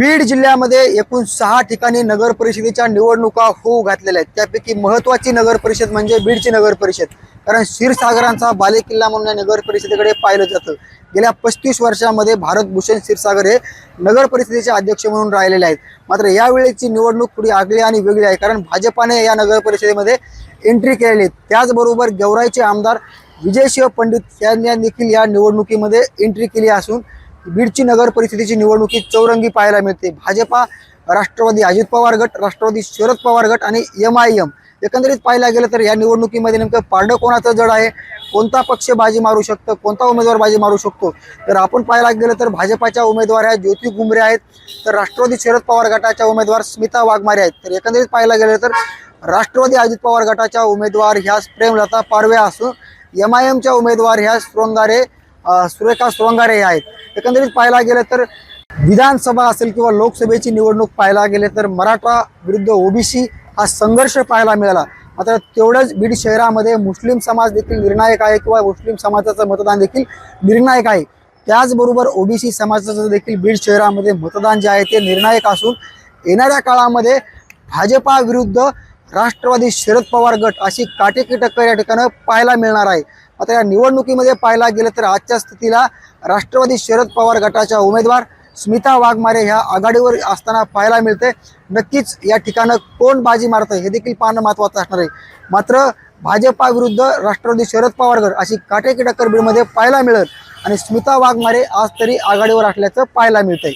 बीड जिल्ह्यामध्ये एकूण सहा ठिकाणी नगर परिषदेच्या निवडणुका होऊ घातलेल्या आहेत. त्यापैकी महत्वाची नगर परिषद म्हणजे बीडची नगर परिषद. कारण क्षीरसागरांचा बालेकिल्ला म्हणून या नगर परिषदेकडे पाहिलं जातं. गेल्या पस्तीस वर्षामध्ये भारतभूषण क्षीरसागर हे नगर परिषदेचे अध्यक्ष म्हणून राहिलेले आहेत. मात्र यावेळेची निवडणूक थोडी आगळी आणि वेगळी आहे. कारण भाजपाने या नगर परिषदेमध्ये एंट्री केलेली त्याचबरोबर गेवराईचे आमदार विजयशिव पंडित यांनी देखील या निवडणुकीमध्ये एंट्री केली असून बीडची नगर परिषदेची निवडणुकीत चौरंगी पाहायला मिळते. भाजपा राष्ट्रवादी अजित पवार गट राष्ट्रवादी शरद पवार गट आणि एम आय एम एकंदरीत पाहायला गेलं तर या निवडणुकीमध्ये नेमकं पारडं कोणाचं जड आहे? कोणता पक्ष बाजी मारू शकतं? कोणता उमेदवार बाजी मारू शकतो? तर आपण पाहायला गेलं तर भाजपाच्या उमेदवार ह्या ज्योती गुमरे आहेत तर राष्ट्रवादी शरद पवार गटाच्या उमेदवार स्मिता वाघमारे आहेत. तर एकंदरीत पाहायला गेलं तर राष्ट्रवादी अजित पवार गटाच्या उमेदवार ह्या प्रेमलता पाडव्या असून एम आय एमच्या उमेदवार ह्या स्ट्रोंगारे सुरेखा सोंगारे हे आहेत. एकंदरीत पाहायला गेलं तर विधानसभा असेल किंवा लोकसभेची निवडणूक पाहायला गेले तर मराठा विरुद्ध ओबीसी हा संघर्ष पाहायला मिळाला. मात्र तेवढंच बीड शहरामध्ये मुस्लिम समाज देखील निर्णायक आहे किंवा मुस्लिम समाजाचं मतदान देखील निर्णायक आहे. त्याचबरोबर ओबीसी समाजाचं देखील बीड शहरामध्ये मतदान जे आहे ते निर्णायक असून येणाऱ्या काळामध्ये भाजपा विरुद्ध राष्ट्रवादी शरद पवार गट अशी काटेकी टक्कर या ठिकाणं पाहायला मिळणार आहे. आता या निवडणुकीमध्ये पाहायला गेलं तर आजच्या स्थितीला राष्ट्रवादी शरद पवार गटाच्या उमेदवार स्मिता वाघमारे ह्या आघाडीवर असताना पाहायला मिळते. नक्कीच या ठिकाणं कोण बाजी मारतं हे देखील पाहणं महत्त्वाचं असणार आहे. मात्र भाजपा विरुद्ध राष्ट्रवादी शरद पवार गट अशी काटेकी टक्कर बीडमध्ये पाहायला मिळेल आणि स्मिता वाघमारे आज तरी आघाडीवर असल्याचं पाहायला मिळतंय.